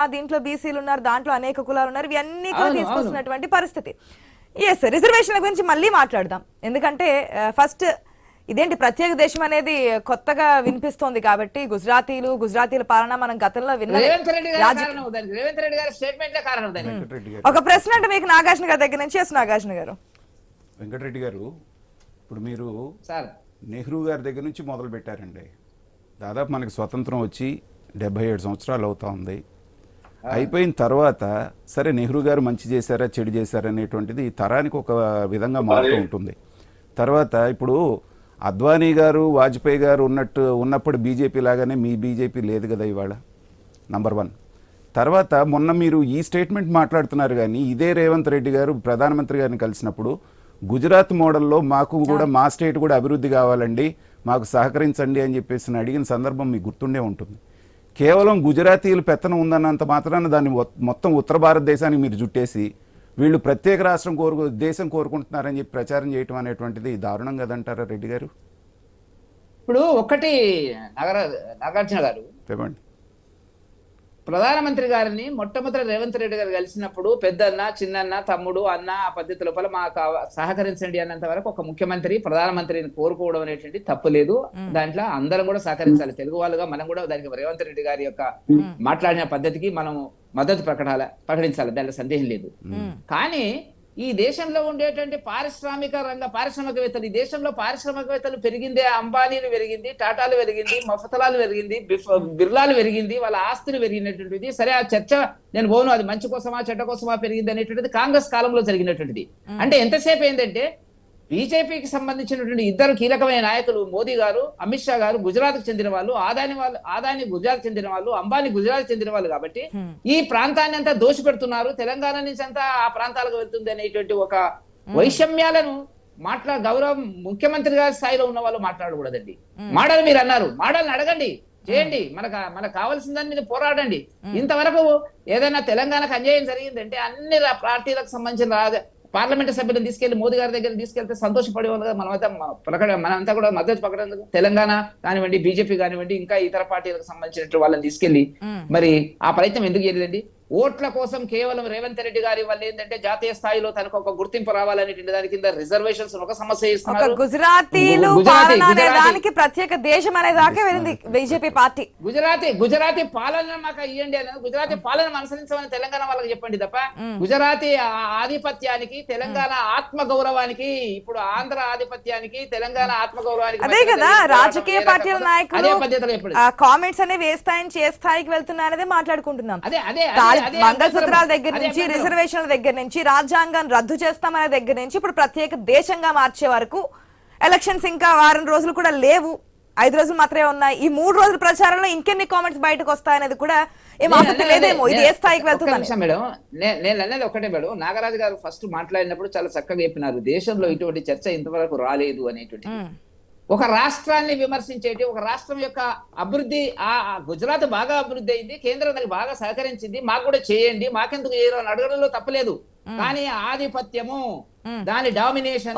ఆ దీంట్లో బీసీలు ఉన్నారు దాంట్లో అనేక కులాలు ఉన్నారు ఇవన్నీ కూడా తీసుకొస్తున్నటువంటి పరిస్థితి. ఎస్ రిజర్వేషన్ల గురించి మళ్ళీ మాట్లాడదాం. ఎందుకంటే ఫస్ట్ ఇదేంటి ప్రత్యేక దేశం అనేది కొత్తగా వినిపిస్తోంది కాబట్టి గుజరాతీలు గుజరాతీల పాలన మనం గతంలో విన్న రేవంత్ రెడ్డి గారి రాజ- కారణం దానికి రేవంత్ రెడ్డి గారి స్టేట్మెంట్ కారణం దానికి వెంకటరెడ్డి గారు ఒక ప్రశ్న అంటే మీకు నాగార్జున గారి దగ్గర నుంచి. ఎస్ నాగార్జున గారు. వెంకటరెడ్డి గారు ఇప్పుడు మీరు సార్. నెహ్రూ గారి దగ్గర నుంచి మొదలు పెట్టారండి దాదాపు మనకి స్వతంత్రం వచ్చి డెబ్బై ఏడు సంవత్సరాలు అవుతా ఉంది. అయిపోయిన తర్వాత సరే నెహ్రూ గారు మంచి చేశారా చెడు చేశారా అనేటువంటిది ఈ తరానికి ఒక విధంగా మారుతూ ఉంటుంది. తర్వాత ఇప్పుడు అద్వానీ గారు వాజ్పేయి గారు ఉన్నట్టు ఉన్నప్పుడు బీజేపీ లాగానే మీ బీజేపీ లేదు కదా ఇవాళ నంబర్ వన్ తర్వాత మొన్న మీరు ఈ స్టేట్మెంట్ మాట్లాడుతున్నారు కానీ ఇదే రేవంత్ రెడ్డి గారు ప్రధానమంత్రి గారిని కలిసినప్పుడు గుజరాత్ మోడల్లో మాకు కూడా మా స్టేట్ కూడా అభివృద్ధి కావాలండి మాకు సహకరించండి అని చెప్పేసి అడిగిన సందర్భం మీకు గుర్తుండే ఉంటుంది. కేవలం గుజరాతీలు పెత్తనం ఉందన్నంత మాత్రాన దాన్ని మొత్తం ఉత్తర భారతదేశానికి మీరు జుట్టేసి వీళ్ళు ప్రత్యేక రాష్ట్రం కోరుకు దేశం కోరుకుంటున్నారని చెప్పి ప్రచారం చేయటం అనేటువంటిది దారుణం కదంటారా రెడ్డి గారు? ఇప్పుడు ఒకటి నగర నాగార్జున గారు చెప్పండి. ప్రధానమంత్రి గారిని మొట్టమొదటి రేవంత్ రెడ్డి గారు కలిసినప్పుడు పెద్దన్న చిన్నన్న తమ్ముడు అన్న ఆ పద్ధతి లోపల మాకు సహకరించండి అన్నంత వరకు ఒక ముఖ్యమంత్రి ప్రధానమంత్రిని కోరుకోవడం అనేటువంటి తప్పు లేదు. దాంట్లో అందరం కూడా సహకరించాలి. తెలుగు వాళ్ళుగా మనం కూడా దానికి రేవంత్ రెడ్డి గారి యొక్క మాట్లాడిన పద్ధతికి మనం మద్దతు ప్రకటాల ప్రకటించాలి. దాంట్లో సందేహం లేదు. కానీ ఈ దేశంలో ఉండేటువంటి పారిశ్రామిక రంగ పారిశ్రామికవేత్తలు ఈ దేశంలో పారిశ్రామికవేత్తలు పెరిగిందే అంబానీలు పెరిగింది టాటాలు పెరిగింది మఫతలాలు పెరిగింది బిర్లాలు పెరిగింది వాళ్ళ ఆస్తులు పెరిగినటువంటిది. సరే ఆ చర్చ నేను పోను అది మంచి కోసమా చెడ్డ కోసమా పెరిగింది అనేటువంటిది కాంగ్రెస్ కాలంలో జరిగినటువంటిది. అంటే ఎంతసేపు ఏంటంటే బీజేపీకి సంబంధించినటువంటి ఇద్దరు కీలకమైన నాయకులు మోదీ గారు అమిత్ షా గారు గుజరాత్కు చెందిన వాళ్ళు ఆదాని వాళ్ళు ఆదాని గుజరాత్ చెందిన వాళ్ళు అంబానీ గుజరాత్ చెందిన వాళ్ళు కాబట్టి ఈ ప్రాంతాన్ని అంతా దోషి పెడుతున్నారు తెలంగాణ నుంచి అంతా ఆ ప్రాంతాలకు వెళ్తుంది అనేటువంటి ఒక వైషమ్యాలను మాట్లా గౌరవం ముఖ్యమంత్రి గారి స్థాయిలో ఉన్న వాళ్ళు మాట్లాడకూడదండి. మాడలు మీరు అన్నారు. మాడల్ని అడగండి. చేయండి. మనకు మనకు కావాల్సిన దాని మీద పోరాడండి. ఇంతవరకు ఏదైనా తెలంగాణకు అన్యాయం జరిగిందంటే అన్ని పార్టీలకు సంబంధించిన పార్లమెంట్ సభ్యులను తీసుకెళ్ళి మోదీ గారి దగ్గర తీసుకెళ్తే సంతోషపడేవాళ్ళు కదా. మనమైతే ప్రకటన మనంతా కూడా మద్దతు ప్రకటన తెలంగాణ కానివ్వండి బీజేపీ కానివ్వండి ఇంకా ఇతర పార్టీలకు సంబంధించినట్టు వాళ్ళని తీసుకెళ్ళి మరి ఆ ప్రయత్నం ఎందుకు చేయలేదండి? ఓట్ల కోసం కేవలం రేవంత్ రెడ్డి గారి వల్ల ఏంటంటే జాతీయ స్థాయిలో తనకు ఒక గుర్తింపు రావాలనేటువంటి దాని కింద రిజర్వేషన్స్ ఒక సమస్య ఒక ఇస్తున్నారు గుజరాతీలు గుజరాతీ, అనే. దానికి ప్రత్యేక దేశం అనే దాకా వెళ్ళింది బీజేపీ పార్టీ. గుజరాతీ గుజరాతీ పాలన మాకు ఇవ్వండి అనేది గుజరాతీ పాలన అనుసరించమని తెలంగాణ వాళ్ళకి చెప్పండి తప్ప గుజరాతీ ఆధిపత్యానికి తెలంగాణ ఆత్మ గౌరవానికి ఇప్పుడు ఆంధ్ర ఆధిపత్యానికి తెలంగాణ ఆత్మ గౌరవానికి అదే కదా రాజకీయ పార్టీల నాయకులు కామెంట్స్ అనేవి ఏ స్థాయి నుంచి ఏ స్థాయికి వెళ్తున్నాయనేదే మాట్లాడుకుంటున్నాం. అదే అదే మంగళసూత్రాల. దగ్గర నుంచి. రిజర్వేషన్ల దగ్గర నుంచి రాజ్యాంగాన్ని రద్దు చేస్తామనే దగ్గర నుంచి ఇప్పుడు ప్రత్యేక దేశంగా మార్చే వరకు ఎలక్షన్స్ ఇంకా వారం రోజులు కూడా లేవు. ఐదు రోజులు మాత్రమే ఉన్నాయి. ఈ మూడు రోజుల ప్రచారంలో ఇంకెన్ని కామెంట్స్ బయటకు వస్తాయనేది కూడా ఏం ఆసక్తి లేదేమో? ఇది ఏ స్థాయికి మేడం. నేను ఒకటే మేడం. నాగరాజు గారు ఫస్ట్ మాట్లాడినప్పుడు చాలా చక్కగా చెప్పినారు. దేశంలో ఇటువంటి చర్చ ఇంతవరకు రాలేదు అనేటువంటి ఒక రాష్ట్రాన్ని విమర్శించేటి ఒక రాష్ట్రం యొక్క అభివృద్ధి ఆ గుజరాత్ బాగా అభివృద్ధి అయింది కేంద్రం దానికి బాగా సహకరించింది మాకు కూడా చేయండి మాకెందుకు చేయరు అని అడగడంలో తప్పలేదు. కానీ ఆధిపత్యము దాని డామినేషన్.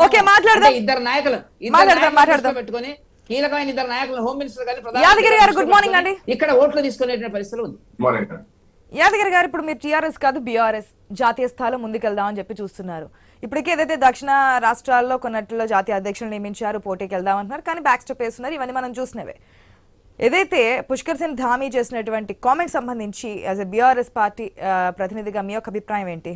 ఇద్దరు నాయకులు ఇద్దరు పెట్టుకొని కీలకమైన ఇద్దరు నాయకులు హోమ్ మినిస్టర్ గారు, good morning అండి. ఇక్కడ ఓట్లు తీసుకునేటువంటి పరిస్థితులు ఉంది. మార్నింగ్ యాదగిరి గారు ఇప్పుడు మీరు టీఆర్ఎస్ కాదు బీఆర్ఎస్ జాతీయ స్థాయిలో ముందుకెళ్దామని చెప్పి చూస్తున్నారు. ఇప్పటికే ఏదైతే దక్షిణ రాష్ట్రాల్లో కొన్నట్లో జాతీయ అధ్యక్షులు నియమించారు పోటీకి వెళ్దాం అంటున్నారు కానీ బ్యాక్ స్టెప్ వేస్తున్నారు ఇవన్నీ మనం చూసినవే. ఏదైతే పుష్కర్ సింగ్ ధామీ చేసినటువంటి కామెంట్ సంబంధించి యాజ్ ఎ బీఆర్ఎస్ పార్టీ ప్రతినిధిగా మీ యొక్క అభిప్రాయం ఏంటి?